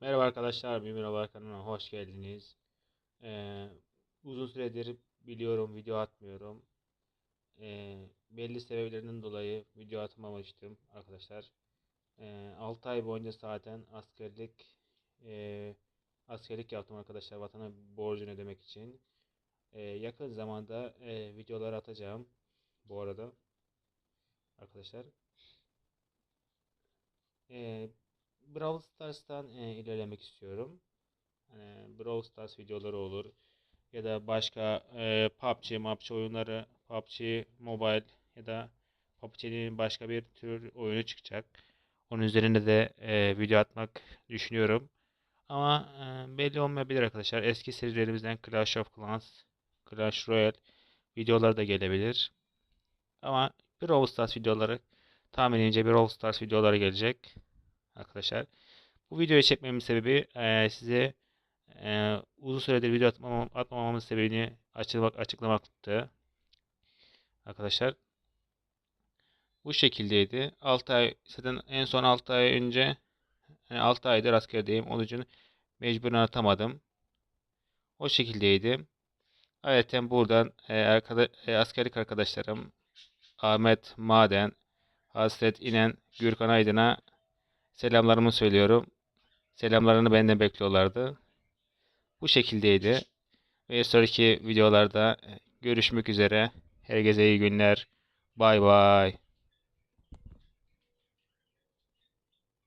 Merhaba arkadaşlar, bir merhaba kanalına hoş geldiniz. Ee, uzun süredir biliyorum video atmıyorum. Ee, belli sebeplerinden dolayı video atmamıştım arkadaşlar. Ee, 6 ay boyunca zaten askerlik e, askerlik yaptım arkadaşlar vatana borcunu ödemek için. Ee, yakın zamanda e, videolar atacağım bu arada arkadaşlar. Ee, Brawl Stars'tan e, ilerlemek istiyorum. Hani Brawl Stars videoları olur ya da başka e, PUBG, MUBG oyunları, PUBG Mobile ya da PUBG'nin başka bir tür oyunu çıkacak. Onun üzerinde de e, video atmak düşünüyorum. Ama e, belli olmayabilir arkadaşlar. Eski serilerimizden Clash of Clans, Clash Royale videoları da gelebilir. Ama Brawl Stars videoları tahminimce Brawl Stars videoları gelecek arkadaşlar. Bu videoyu çekmemin sebebi eee, size eee, uzun süredir video atmamam, atmamamın sebebini açıklamak, açıklamaktı. Arkadaşlar bu şekildeydi. 6 ay zaten en son 6 ay önce yani 6 aydır askerdeyim. Onun için mecburen atamadım. O şekildeydi. Ayrıca buradan eee, arkada, eee, askerlik arkadaşlarım Ahmet Maden, Hasret İnen, Gürkan Aydın'a selamlarımı söylüyorum. Selamlarını benden bekliyorlardı. Bu şekildeydi. Ve sonraki videolarda görüşmek üzere. Herkese iyi günler. Bay bay.